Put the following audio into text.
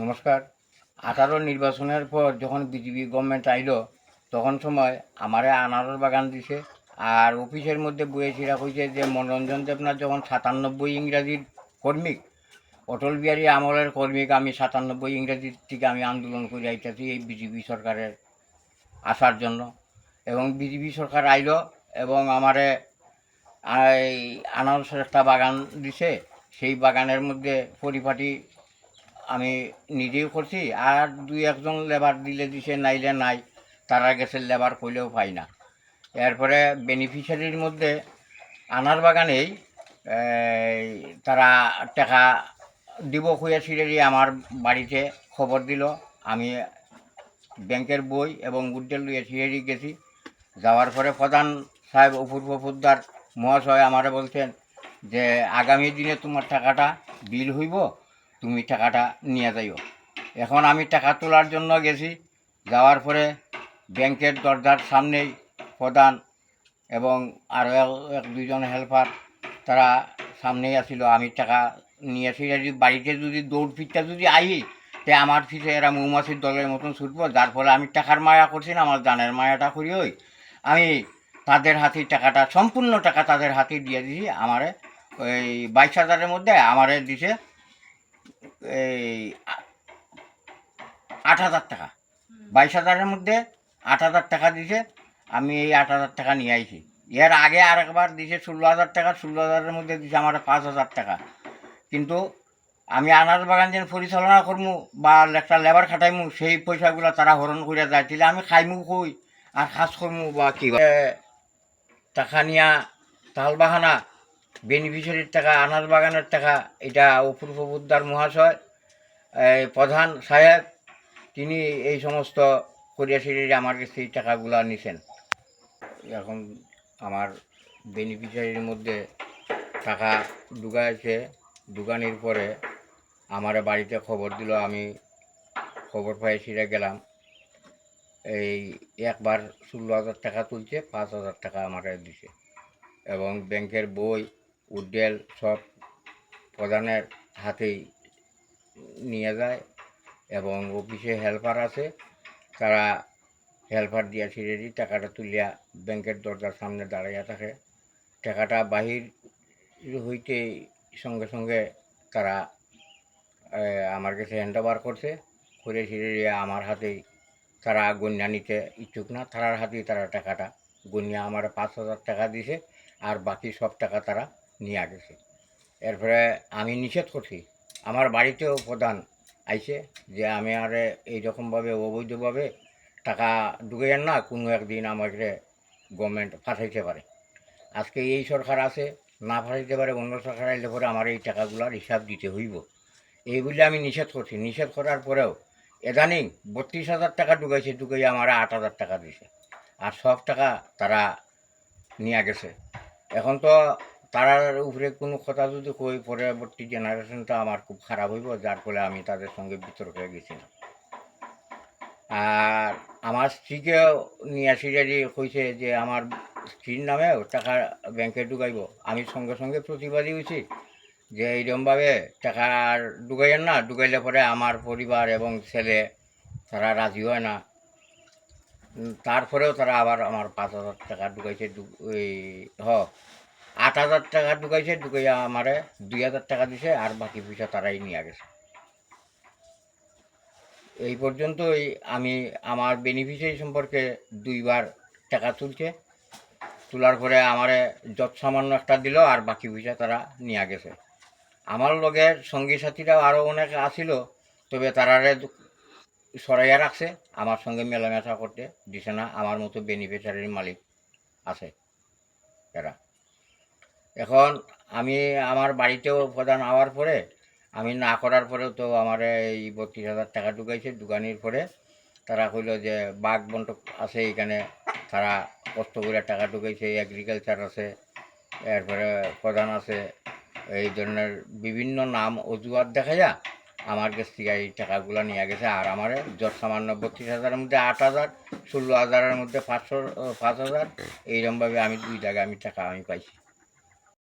নমস্কার। আঠারো নির্বাচনের পর যখন বিজেপি গভর্নমেন্ট আইলো, তখন সময় আমারে আনারস বাগান দিছে। আর অফিসের মধ্যে বইয়েছিরা কইছে যে, মনোরঞ্জন দেবনাথ যখন সাতানব্বই ইংরাজির কর্মিক অটল বিহারী আমলের কর্মিক আমি সাতানব্বই ইংরাজির থেকে আমি আন্দোলন করে আইতেছি এই বিজেপি সরকারের আসার জন্য। এবং বিজেপি সরকার আইলো এবং আমারে আনারসের একটা বাগান দিছে। সেই বাগানের মধ্যে পরিপাটি আমি নিজেও করছি, আর দুই একজন লেবার দিলে দিছে, নাইলে নাই, তারা গেছে লেবার কইলেও পাই না। এরপরে বেনিফিশিয়ারির মধ্যে আনার বাগানেই তারা টাকা দিব ছিঁড়ে আমার বাড়িতে খবর দিল, আমি ব্যাংকের বই এবং উড্ডেল লইয়ে ছিঁড়ে গেছি। যাওয়ার পরে প্রধান সাহেব অপূর্ব পোদ্দার মহাশয় আমারে বলছেন যে, আগামী দিনে তোমার টাকাটা বিল হইব তুমি টাকাটা নিয়ে যাইও। এখন আমি টাকা তোলার জন্য গেছি। যাওয়ার পরে ব্যাংকের দরজার সামনেই প্রধান এবং আরও এক দুজন হেল্পার তারা সামনেই আসিল। আমি টাকা নিয়ে নিয়েছি যদি বাড়িতে যদি দৌড় ফিরতে যদি আই তে আমার পিছে এরা মৌমাছির দলের মতন ছুটবো। যার ফলে আমি টাকার মায়া করছি না, আমার দানের মায়াটা করি ওই। আমি তাদের হাতে টাকাটা, সম্পূর্ণ টাকা তাদের হাতে দিয়ে দিছি। আমারে ওই বাইশ হাজারের মধ্যে আমারে দিছে। এই আট হাজার টাকা। বাইশ হাজারের মধ্যে আট হাজার টাকা দিছে, আমি এই আট হাজার টাকা নিয়ে আইছি। এর আগে আর একবার দিছে ষোলো হাজার টাকা, ষোলো হাজারের মধ্যে দিছে আমার পাঁচ হাজার টাকা। কিন্তু আমি আনারস বাগান যেন পরিচালনা করমু বা একটা লেবার খাটাইমু, সেই পয়সাগুলো তারা হরণ করে যায়। তাহলে আমি খাইমু কই? আর কাজ করমু বা কি? টাকা নিয়া তাল বাহানা বেনিফিশিয়ারির টাকা আনারস বাগানের টাকা, এটা অপূর্ব বুদ্ধার মহাশয়। প্রধান সাহেব, তিনি এই সমস্ত করিয়াশিরির আমার কাছে এই টাকাগুলো নিছেন। এখন আমার বেনিফিশিয়ারির মধ্যে টাকা ঢুকাইছে। ঢুকানির পরে আমার বাড়িতে খবর দিল, আমি খবর পাই সেটা গেলাম। এই একবার ষোলো হাজার টাকা তুলছে, পাঁচ হাজার টাকা আমার দিছে। এবং ব্যাংকের বই উড্ডেল সব প্রধানের হাতেই নিয়ে যায় এবং অফিসে হেল্পার আছে। তারা হেল্পার দিয়া ছিঁড়ে দিই টাকাটা তুলিয়া ব্যাংকের দরজার সামনে দাঁড়াইয়া থাকে। টাকাটা বাহির হইতে সঙ্গে সঙ্গে তারা আমার কাছে হ্যান্ড ওভার করছে। করে ছিঁড়ে দিয়ে আমার হাতেই তারা গন্যা নিতে ইচ্ছুক না। তারার হাতেই তারা টাকাটা গন্যা আমার পাঁচ হাজার টাকা দিছে। আর বাকি সব টাকা তারা নিয়ে গেছে এরপরে আমি নিষেধ করছি। আমার বাড়িতেও প্রধান আইছে যে আমি আর এইরকমভাবে, অবৈধভাবে টাকা ঢুকাইয়েন না, কোনো একদিন আমাকে গভর্নমেন্ট পাঠাইতে পারে। আজকে এই সরকার আছে, না পাঠাইতে পারে অন্য সরকার আইলে পরে আমার এই টাকাগুলোর হিসাব দিতে হইব। এইগুলি আমি নিষেধ করছি। নিষেধ করার পরেও এদানিং বত্রিশ হাজার টাকা ঢুকাইছে, ঢুকাইয়া আমার আট হাজার টাকা দিছে। আর সব টাকা তারা নিয়ে গেছে। এখন তো তারার উপরে কোনো কথা যদি কই, পরবর্তী জেনারেশনটা আমার খুব খারাপ হইব, যার ফলে আমি তাদের সঙ্গে বিতর্কে গেছিলাম আর আমার স্ত্রীকেও নিয়ে যদি কইছে যে আমার স্ত্রীর নামেও টাকা ব্যাংকে ঢুকাইব, আমি সঙ্গে সঙ্গে প্রতিবাদী হয়েছি যে এইরকমভাবে টাকা আর ঢুকাইয়েন না, ঢুকাইলে পরে আমার পরিবার এবং ছেলে তারা রাজি হয় না। তারপরেও তারা আবার আমার পাঁচ হাজার টাকা ঢুকাইছে ওই হ। আট হাজার টাকা ঢুকাইছে, ঢুকাইয়া আমারে দুই হাজার টাকা দিছে, আর বাকি পয়সা তারাই নিয়ে গেছে। এই পর্যন্তই আমি আমার বেনিফিশিয়ারি সম্পর্কে দুইবার টাকা তুলছে। তোলার পরে আমারে যত সামান্য একটা দিল, আর বাকি পয়সা তারা নিয়ে গেছে। আমার লগের সঙ্গী সাথীরাও আরও অনেক আসিল, তবে তারারে সরাইয়া রাখছে। আমার সঙ্গে মেলামেশা করতে দিছে না, আমার মতো বেনিফিশিয়ারির মালিক আছে। এরা। এখন আমি আমার বাড়িতেও প্রধান হওয়ার পরে, আমি না করার পরেও তো আমার এই বত্রিশ হাজার টাকা ঢুকাইছে ঢুকানির পরে তারা কইল যে বাঘ বন্টক আছে এখানে, তারা কষ্ট করে টাকা ঢুকাইছে এগ্রিকালচার আছে, এরপরে প্রধান আছে, এই ধরনের বিভিন্ন নাম অজুহাত দেখা যা আমার কাছ থেকে এই টাকাগুলো নিয়ে গেছে। আর আমার যত সামান্য বত্রিশ হাজারের মধ্যে আট হাজার, ষোলো হাজারের মধ্যে পাঁচশো, পাঁচ হাজার, এইরকমভাবে আমি দুই জায়গায় আমি টাকা আমি পাইছি।